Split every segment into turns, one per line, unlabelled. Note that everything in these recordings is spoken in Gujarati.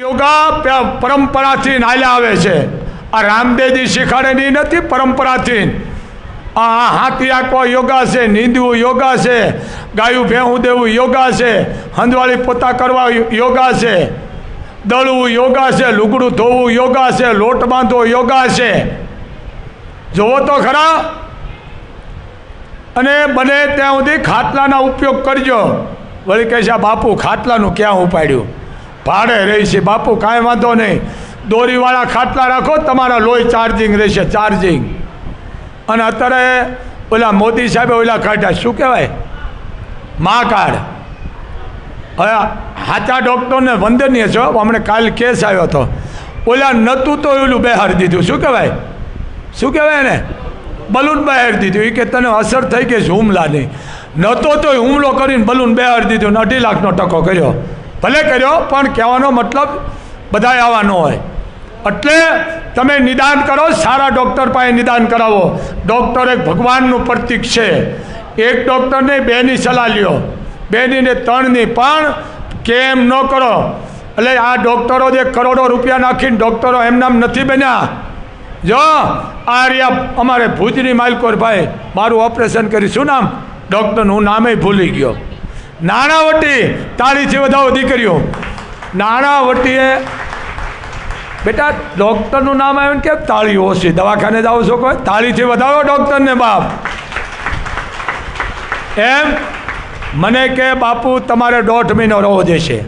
યોગા પરંપરાથી નાલ્યા આવે છે. આ રામદેવજી શીખાડેલી નથી પરંપરાથી. આ હાથી આંકવા યોગા છે નીંદવું યોગા છે, ગાયું ભેહું દેવું યોગા છે, હંદવાળી પોતા કરવા યોગા છે, દળવું યોગા છે, લુગડું ધોવું યોગા છે, લોટ બાંધવો યોગા છે. જોવો તો ખરા. અને બને ત્યાં સુધી ખાટલાના ઉપયોગ કરજો. વળી કહે બાપુ, ખાટલાનું ક્યાં ઉપાડ્યું? ભાડે રહેશે. બાપુ, કાંઈ વાંધો નહીં. દોરીવાળા ખાટલા રાખો, તમારા લોહી ચાર્જિંગ રહેશે ચાર્જિંગ અને અત્યારે ઓલા મોદી સાહેબે ઓલા કાઢ્યા. શું કહેવાય? મા કાર્ડ હવે સાચા ડૉક્ટરને વંદનીય છો હમણાં કાલ કેસ આવ્યો હતો. ઓલા નહોતું તો ઓલું બહાર દીધું. શું કહેવાય? શું કહેવાય ને બલૂન બહાર દીધું. એ કે તને અસર થઈ ગઈ છે હુમલાની. નહોતો તો હુમલો કરીને બલૂન બહાર દીધું ને અઢી લાખનો ટકો કર્યો. ભલે કર્યો, પણ કહેવાનો મતલબ બધાએ આવવાનો હોય. એટલે તમે નિદાન કરો, સારા ડૉક્ટર પાસે નિદાન કરાવો. ડૉક્ટર એક ભગવાનનું પ્રતીક છે. એક ડૉક્ટરને બેની સલાહ લ્યો. બેની ને ત્રણની, પણ કેમ ન કરો? એટલે આ ડૉક્ટરો જે કરોડો રૂપિયા નાખીને ડૉક્ટરો એમનામ નથી બન્યા. જો આ રહ્યા અમારે ભુજની માલકોર ભાઈ મારું ઓપરેશન કરી શું નામ? ડૉક્ટરનું નામે ભૂલી ગયો. નાણાવટી તાળીથી વધાવો દીકરીઓ. નાણાવટીએ બેટા ડૉક્ટરનું નામ આવ્યું કેમ તાળી ઓછી દવાખાને જાઓ છો કોઈ? તાળીથી વધાવો ડૉક્ટરને બાપ. એમ મને કે બાપુ તમારે દોઢ મહિનો રહો જશે.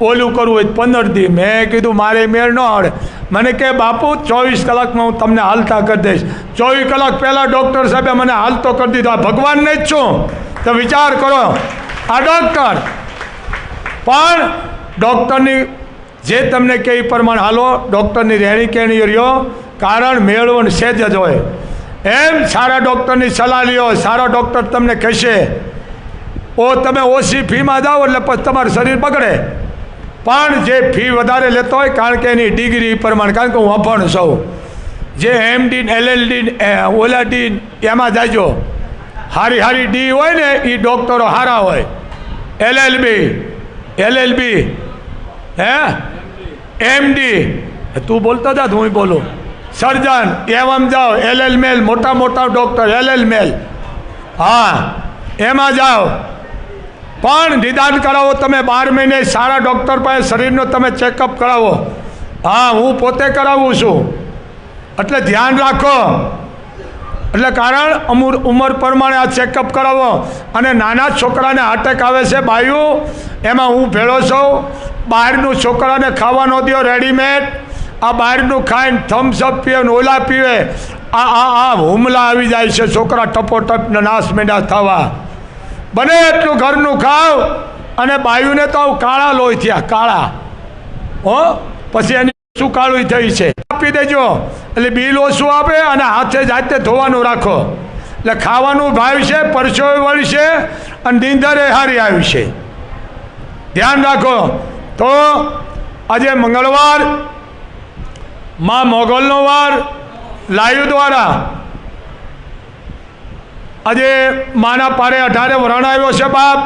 ઓલું કરવું હોય પંદર દી. મેં કીધું મારે મેળ ન આવડે મને કે બાપુ ચોવીસ કલાકમાં હું તમને હાલતા કરી દઈશ. ચોવીસ કલાક પહેલાં ડૉક્ટર સાહેબે મને હાલતો કરી દીધો. આ ભગવાનને જ છું. તો વિચાર કરો. આ ડૉક્ટર પણ ડૉક્ટરની જે તમને કે એ પ્રમાણે હાલો ડૉક્ટરની રહેણી કહેણી રહ્યો. કારણ મેળવણ સેજ જ હોય. એમ સારા ડૉક્ટરની સલાહ લ્યો, સારો ડૉક્ટર તમને કહેશે. ઓ, તમે ઓછી ફીમાં જાઓ એટલે પછી તમારું શરીર બગડે. પણ જે ફી વધારે લેતો હોય, કારણ કે એની ડિગ્રી પ્રમાણે, કારણ કે હું અભણ છું. જે એમડીન એલએલડી ઓલા ડી એમાં જાજો. હારી હારી ડી હોય ને એ ડૉક્ટરો સારા હોય. એલએલબી એલએલબી હે? એમડી તું બોલતો જા હું બોલું. સર્જન, એવમ જાઓ એલએલ મેલ, મોટા મોટા ડૉક્ટર એલએલ મેલ. હા, એમાં જાઓ. પણ નિદાન કરાવો તમે બાર મહિને, સારા ડૉક્ટર પાસે શરીરનો તમે ચેકઅપ કરાવો. હા, હું પોતે કરાવું છું. એટલે ધ્યાન રાખો. એટલે કારણ અમુર ઉંમર પ્રમાણે આ ચેકઅપ કરાવો. અને નાના છોકરાને અટેક આવે છે બાયું એમાં હું ભેળો છું. બહારનું છોકરાને ખાવા ન દો રેડીમેડ આ બહારનું ખાઈને થમ્સઅપ પીવે ને ઓલા પીવે. આ આ આ હુમલા આવી જાય છે છોકરા ટપોટપ ને નાશ મેંડા થવા. બને એટલું ઘરનું ખાવ. અને બાયુને તો કાળા લોહી થયા, કાળા. હો? પછી એની શું કાળું થઈ છે? આપી દેજો. એટલે બિલ ઓછું આપે અને હાથે જાતે ધોવાનું રાખો. એટલે ખાવાનું ભાવ છે પરસો વળશે અને નીંદરે હારી આવશે. ધ્યાન રાખો. તો આજે મંગળવાર, માં મોગલનો વાર લાઈવ દ્વારા. આજે માના પારે અઢારે વરણ આવ્યો છે બાપ.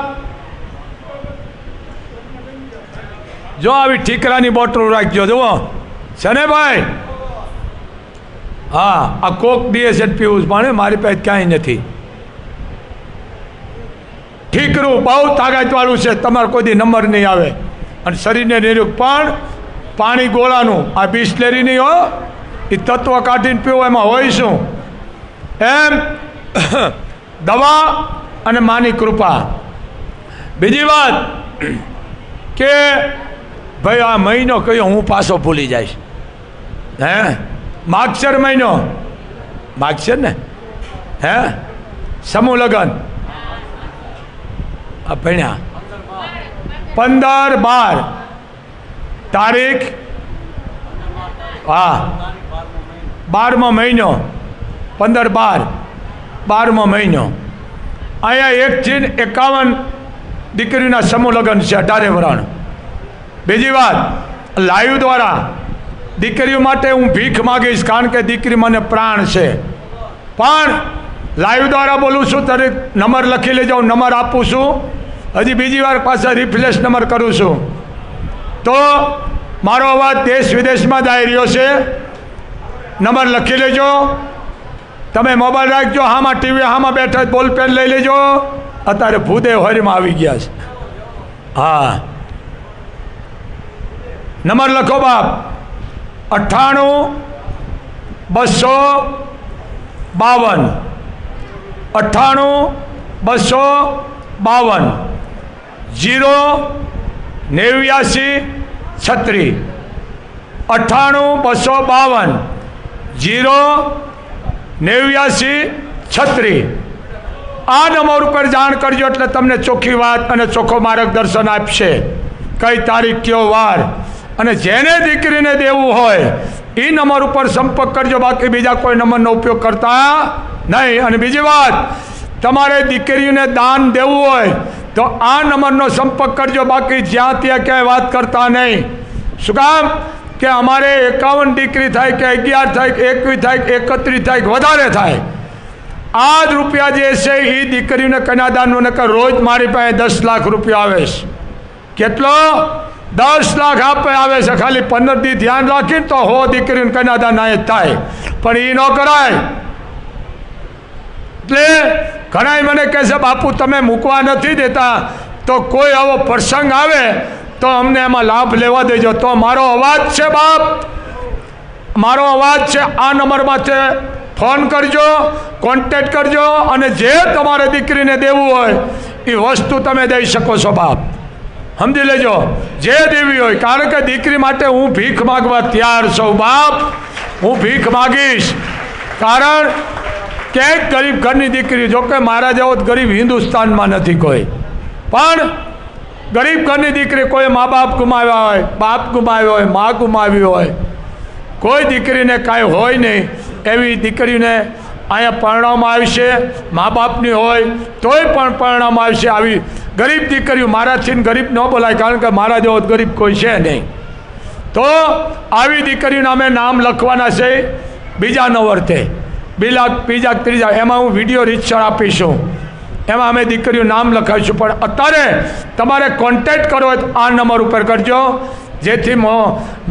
જો આવી ઠીકરાની બોટલ રાખજો, જુઓ. છે ભાઈ? હા, આ કોક ડીએસએડ પીવું પણ મારી પાસે ક્યાંય નથી. ઠીકરું, બહુ તાકાતવાળું છે, તમારે કોઈ નંબર નહીં આવે. અને શરીરને નિરુક પણ પાણી ગોળાનું, આ બિસ્લેરી નહીં હો એ તત્વ કાઢીને પીવો, એમાં હોય શું? એમ, દવા અને માની કૃપા. બીજી વાત કે, ભાઈ, આ મહિનો કયો હું પાછો ભૂલી જઈશ. હે? માગશર મહિનો? માગસર ને? હે? સમૂહ લગન? ભણ્યા. પંદર બાર. તારીખ? હા. બારમો મહિનો. પંદર બાર. બારમો મહિનો. અહીંયા એક ચીન એકાવન દીકરીના સમૂહ લગ્ન છે, અઢારે વરણ. બીજી વાત, લાઈવ દ્વારા દીકરીઓ માટે હું ભીખ માગીશ કારણ કે દીકરી મને પ્રાણ છે. પણ લાઈવ દ્વારા બોલું છું ત્યારે નંબર લખી લેજો, હું નંબર આપું છું. હજી બીજી વાર પાછા રિફ્લેશ નંબર કરું છું. તો મારો અવાજ દેશ વિદેશમાં જઈ રહ્યો છે. નંબર લખી લેજો. તમે મોબાઈલ રાખજો, હામાં ટીવી, હામાં બેઠા બોલ પેન લઈ લેજો. અત્યારે ભૂદેવ હરીમાં આવી ગયા છે. હા. નંબર લખો બાપ. અઠ્ઠાણું, બસો, બાવન. અઠ્ઠાણું, બસો, બાવન. જીરો, નેવ્યાસી, છત્રી. અઠ્ઠાણું, બસો, બાવન. જીરો, નેવ્યાસી, છત્રી. આ નંબર ઉપર જાણ કરજો એટલે તમને ચોખ્ખી વાત અને ચોખ્ખો માર્ગદર્શન આપશે. કઈ તારીખ, કયો વાર? અને જેને દીકરીને દેવું હોય એ નંબર ઉપર સંપર્ક કરજો, બાકી બીજા કોઈ નંબરનો ઉપયોગ કરતા નહીં. અને બીજી વાત, તમારે દીકરીને દાન દેવું હોય, તો આ નંબરનો સંપર્ક કરજો, બાકી જ્યાં ત્યાં ક્યાંય વાત કરતા નહીં. શું કામ? કે અમારે એકાવન દીકરી થાય કે અગિયાર થાય કે એકવીસ થાય કે એકત્રીસ થાય કે વધારે થાય. આ જ રૂપિયા જે છે એ દીકરીને કન્યાદાનનું નકર રોજ મારી પાસે દસ લાખ રૂપિયા આવે છે. કેટલો? દસ લાખ આપે આવે છે, ખાલી પંદર દી ધ્યાન રાખીને તો હો દીકરીને કન્યાદાન ના થાય. પણ એ ન કરાય. એટલે ઘણાય મને કહે છે, બાપુ, તમે મૂકવા નથી દેતા. તો કોઈ આવો પ્રસંગ આવે, તો અમને એમાં લાભ લેવા દેજો. તો મારો અવાજ છે, બાપ. મારો અવાજ છે, આ નંબરમાં છે. ફોન કરજો, કોન્ટેક્ટ કરજો, અને જે તમારે દીકરીને દેવું હોય એ વસ્તુ તમે દઈ શકો છો, બાપ. સમજી લેજો. જે દેવી હોય, કારણ કે દીકરી માટે હું ભીખ માગવા તૈયાર છું, બાપ. હું ભીખ માગીશ. કારણ ક્યાંક ગરીબ ઘરની દીકરી જોકે મારા જેવો ગરીબ હિન્દુસ્તાનમાં નથી કોઈ. પણ ગરીબ ઘરની દીકરી કોઈ મા બાપ ગુમાવ્યા હોય, બાપ ગુમાવ્યો હોય, મા ગુમાવી હોય, કોઈ દીકરીને કાંઈ હોય નહીં, એવી દીકરીને અહીંયા પરણાવવામાં આવશે મા બાપની હોય તોય પણ પરણાવવામાં આવશે આવી ગરીબ દીકરીઓ મારાથી ગરીબ ન બોલાય, કારણ કે મારા જેવો ગરીબ કોઈ છે નહીં. તો આવી દીકરીનું અમે નામ લખવાના છે બીજા નવર્તે બીજા બીજા ત્રીજા. એમાં હું વીડિયો રીતસર આપીશું. એમાં અમે દીકરીઓ નામ લખાવીશું. પણ અત્યારે તમારે કોન્ટેક્ટ હોય આ નંબર ઉપર કરજો. જેથી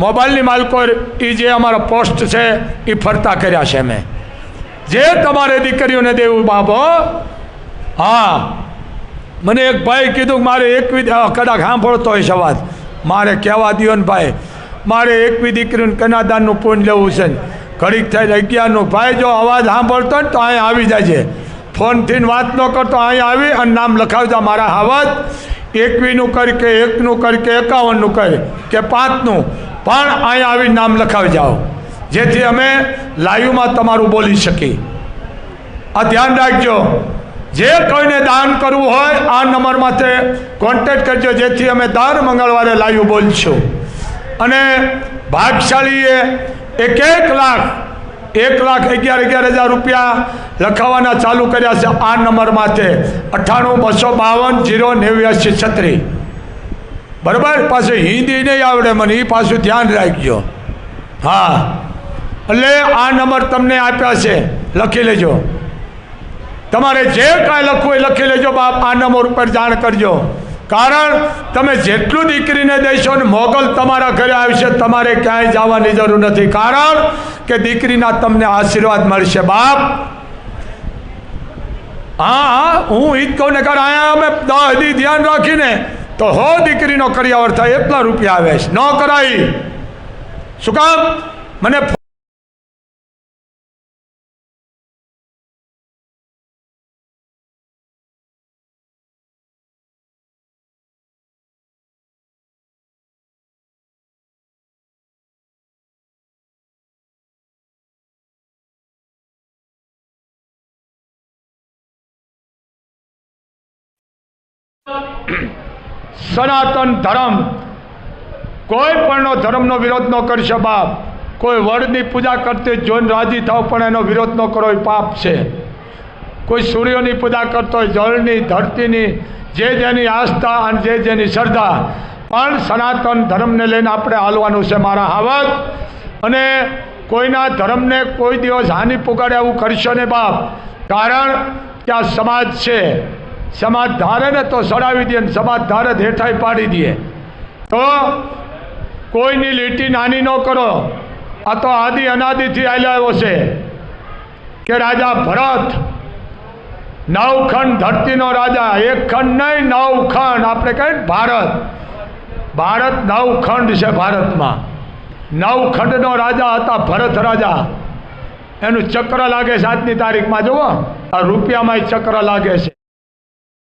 મોબાઈલની માલકો એ જે અમારો પોસ્ટ છે એ ફરતા કર્યા છે મેં જે તમારે દીકરીઓને દેવું બાબો હા. મને એક ભાઈ કીધું મારે એકવી કદાચ સાંભળતો હોય સવાજ મારે કહેવા દો ને ભાઈ, મારે એકવી દીકરીને કનાદાનનું પૂન લેવું છે ને. ઘડીક થાય અગિયારનું ભાઈ જો અવાજ સાંભળતો ને તો અહીંયા આવી જાય ફોનથી વાત ન કરતો અહીંયા આવી અને નામ લખાવતા મારા અવાજ એકવીનું કર કે એકનું કર કે એકાવનનું કર કે પાંચનું. પણ અહીંયા આવી નામ લખાવી જાઓ જેથી અમે લાઈવમાં તમારું બોલી શકીએ. આ ધ્યાન રાખજો. જે કોઈને દાન કરવું હોય, આ નંબર માટે કોન્ટેક્ટ કરજો, જેથી અમે દર મંગળવારે લાઈવ બોલશું. અને ભાગશાળીએ એક એક લાખ એક લાખ અગિયાર અગિયાર હજાર રૂપિયા લખાવવાના ચાલુ કર્યા છે આ નંબર માટે અઠ્ઠાણું, બસો બાવન, જીરો, નેવ્યાસી છત્રીસ બરાબર? પાછું હિન્દી નહીં આવડે મને એ પાછું ધ્યાન રાખજો. હા. એટલે આ નંબર તમને આપ્યા છે. લખી લેજો. તમારે જે કાંઈ લખવું એ લખી લેજો, બાપ. આ નંબર ઉપર જાણ કરજો. કારણ તમે જેટલું દીકરીને દેશો ને મોગલ તમારા ઘરે આવશે, તમારે ક્યાંય જવાની જરૂર નથી. કારણ કે દીકરીના તમને આશીર્વાદ મળશે, બાપ. હા હા, હું ઈદ કહું ને, કારણ અહીંયા અમે દહ ધ્યાન રાખીને તો હો દીકરીનો કરિયાવર થાય, એટલા રૂપિયા આવે છે. ન કરાય. શું કામ? મને સનાતન ધર્મ. કોઈ પણનો ધર્મનો વિરોધ ન કરશે બાપ. કોઈ વડની પૂજા કરતી જોઈને રાજી થાવ, પણ એનો વિરોધ ન કરો એ પાપ છે. કોઈ સૂર્યની પૂજા કરતો હોય, જળની, ધરતીની, જે જેની આસ્થા અને જે જેની શ્રદ્ધા. પણ સનાતન ધર્મને લઈને આપણે હાલવાનું છે મારા હાવત. અને કોઈના ધર્મને કોઈ દિવસ હાનિ પુગાડે એવું કરશો ને બાપ. કારણ કે આ સમાજ છે. સમાજ ધારે તો સડાવી દે ને સમાજ ધારે હેઠાઈ પાડી દે. તો કોઈની લીટી નાની ન કરો. આ તો આદિ અનાદિથી આવેલો છે કે રાજા ભરત નવખંડ ધરતીનો રાજા, એક ખંડ નહીં, નવ ખંડ. આપણે કહીએ ભારત. ભારત ભારત નવખંડ છે ભારતમાં. નવખંડનો રાજા હતા ભરત રાજા. એનું ચક્ર લાગે છે આજની તારીખમાં, જુઓ. આ રૂપિયામાં ચક્ર લાગે છે.